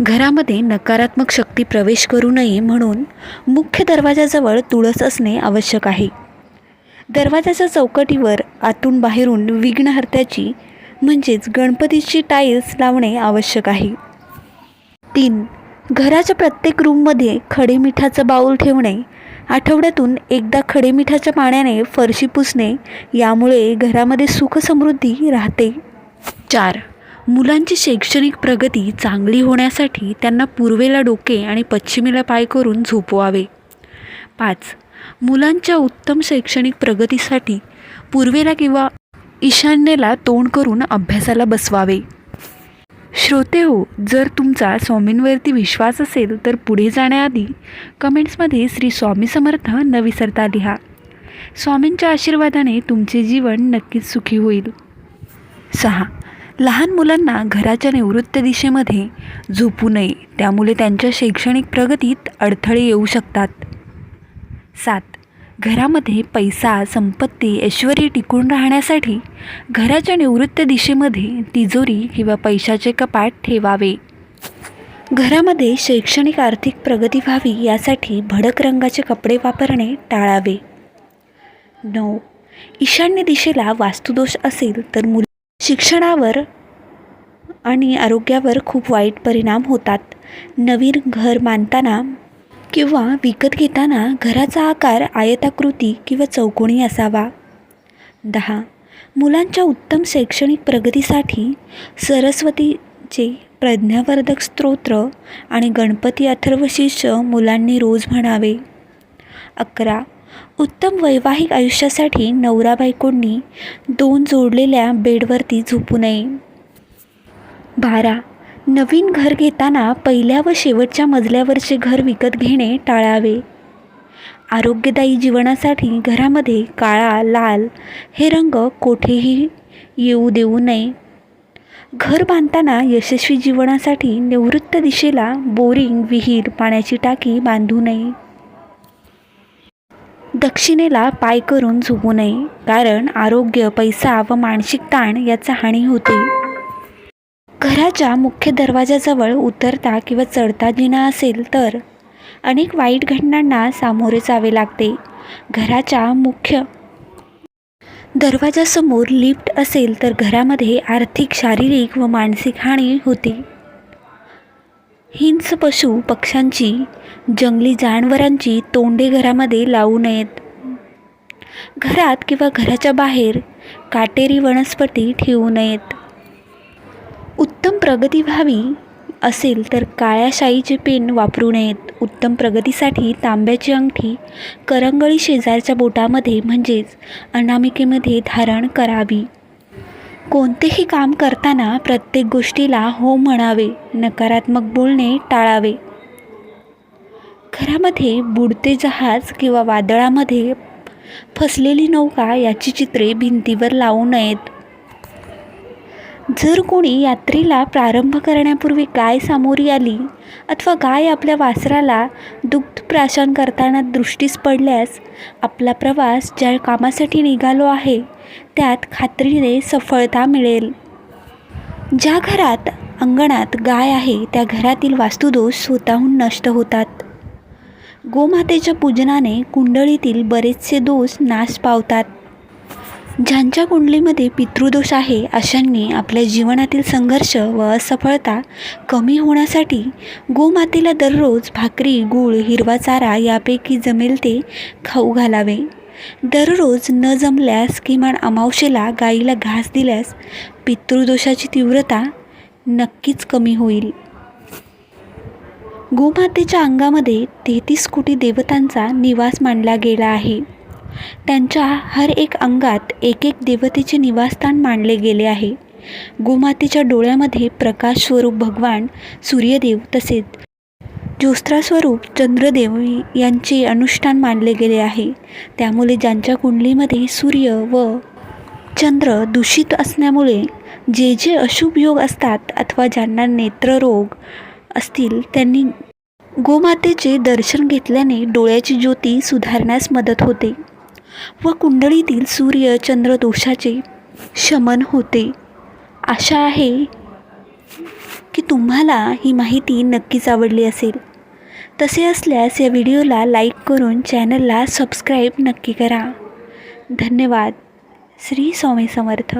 घरामध्ये नकारात्मक शक्ती प्रवेश करू नये म्हणून मुख्य दरवाजाजवळ तुळस असणे आवश्यक आहे. दरवाजाच्या चौकटीवर आतून बाहेरून विघ्नहर्त्याची म्हणजेच गणपतीची टाईल्स लावणे आवश्यक आहे. तीन घराच्या प्रत्येक रूममध्ये खडे मिठाचं बाऊल ठेवणे आठवड्यातून एकदा खडे मिठाच्या पाण्याने फरशी पुसणे यामुळे घरामध्ये सुखसमृद्धी राहते. चार मुलांची शैक्षणिक प्रगती चांगली होण्यासाठी त्यांना पूर्वेला डोके आणि पश्चिमेला पाय करून झोपवावे. पाच. मुलांच्या उत्तम शैक्षणिक प्रगतीसाठी पूर्वेला किंवा ईशान्येला तोंड करून अभ्यासाला बसवावे. श्रोते हो जर तुमचा स्वामींवरती विश्वास असेल तर पुढे जाण्याआधी कमेंट्समध्ये श्री स्वामी समर्थ न विसरता लिहा. स्वामींच्या आशीर्वादाने तुमचे जीवन नक्कीच सुखी होईल. सहा. लहान मुलांना घराच्या निवृत्त दिशेमध्ये झोपू नये. त्यामुळे त्यांच्या शैक्षणिक प्रगतीत अडथळे येऊ शकतात. सात. घरामध्ये पैसा संपत्ती ऐश्वर टिकून राहण्यासाठी घराच्या निवृत्त दिशेमध्ये तिजोरी किंवा पैशाचे कपाट ठेवावे. घरामध्ये शैक्षणिक आर्थिक प्रगती व्हावी यासाठी भडक रंगाचे कपडे वापरणे टाळावे. नऊ. ईशान्य दिशेला वास्तुदोष असेल तर मुल शिक्षणावर आणि आरोग्यावर खूप वाईट परिणाम होतात. नवीन घर बांधताना किंवा विकत घेताना घराचा आकार आयताकृती किंवा चौकोणी असावा. दहा मुलांच्या उत्तम शैक्षणिक प्रगतीसाठी सरस्वतीचे प्रज्ञावर्धक स्तोत्र आणि गणपती अथर्वशीर्ष मुलांनी रोज म्हणावे. अकरा उत्तम वैवाहिक आयुष्यासाठी नवरा बायकोंनी दोन जोडलेल्या बेडवरती झोपू नये. बारा. नवीन घर घेताना पहिल्या व शेवटच्या मजल्यावरचे घर विकत घेणे टाळावे. आरोग्यदायी जीवनासाठी घरामध्ये काळा लाल हे रंग कोठेही येऊ देऊ नये. घर बांधताना यशस्वी जीवनासाठी निवृत्त दिशेला बोरिंग विहीर पाण्याची टाकी बांधू नये. दक्षिणेला पाय करून झोपू नये कारण आरोग्य पैसा व मानसिक ताण याचा हानी होते. घराच्या मुख्य दरवाजाजवळ उतरता किंवा चढता जिना असेल तर? अनेक वाईट घटनांना सामोरे जावे लागते. घराच्या मुख्य दरवाजासमोर लिफ्ट असेल तर घरामध्ये आर्थिक शारीरिक व मानसिक हानी होते. हिंस पशु पक्ष्यांची जंगली जानवरांची तोंडे घरामध्ये लावू नयेत. घरात किंवा घराच्या बाहेर काटेरी वनस्पती ठेवू नयेत. उत्तम प्रगती व्हावी असेल तर काळ्या शाईचे पेन वापरू नयेत. उत्तम प्रगतीसाठी तांब्याची अंगठी करंगळी शेजारच्या बोटामध्ये म्हणजेच अनामिकेमध्ये धारण करावी. कोणतेही काम करताना प्रत्येक गोष्टीला हो म्हणावे नकारात्मक बोलणे टाळावे. घरामध्ये बुडते जहाज किंवा वादळामध्ये फसलेली नौका याची चित्रे भिंतीवर लावू नयेत. जर कोणी यात्रेला प्रारंभ करण्यापूर्वी गाय सामोरी आली अथवा गाय आपल्या वासराला दुग्ध प्राशन करताना दृष्टीस पडल्यास आपला प्रवास ज्या कामासाठी निघालो आहे त्यात खात्रीने सफळता मिळेल. ज्या घरात अंगणात गाय आहे त्या घरातील वास्तुदोष स्वतःहून नष्ट होतात. गोमातेच्या पूजनाने कुंडळीतील बरेचसे दोष नाश पावतात. ज्यांच्या कुंडलीमध्ये पितृदोष आहे अशांनी आपल्या जीवनातील संघर्ष व असफळता कमी होण्यासाठी गोमातेला दररोज भाकरी गूळ हिरवा चारा यापैकी जमेल ते खाऊ घालावे. दररोज न जमल्यास किमान अमावशेला गाईला घास दिल्यास पितृदोषाची तीव्रता नक्कीच कमी होईल. गोमातेच्या अंगामध्ये तेहतीस कोटी देवतांचा निवास मानला गेला आहे. त्यांच्या हर एक अंगात एक एक देवतेचे निवासस्थान मानले गेले आहे. गोमातेच्या डोळ्यामध्ये प्रकाश स्वरूप भगवान सूर्यदेव तसेच ज्योस्त्रास्वरूप चंद्रदेव यांचे अनुष्ठान मानले गेले आहे. त्यामुळे ज्यांच्या कुंडलीमध्ये सूर्य व चंद्र दूषित असल्यामुळे जे जे अशुभ योग असतात अथवा ज्यांना नेत्ररोग असतील त्यांनी गोमातेचे दर्शन घेतल्याने डोळ्याची ज्योती सुधारण्यास मदत होते. व कुंडळीतील सूर्य चंद्र दोषाचे शमन होते. आशा आहे की तुम्हाला ही माहिती नक्कीच आवडली असेल. तसे असल्यास या व्हिडिओला लाईक करून चॅनलला सबस्क्राईब नक्की करा. धन्यवाद. श्री स्वामी समर्थ.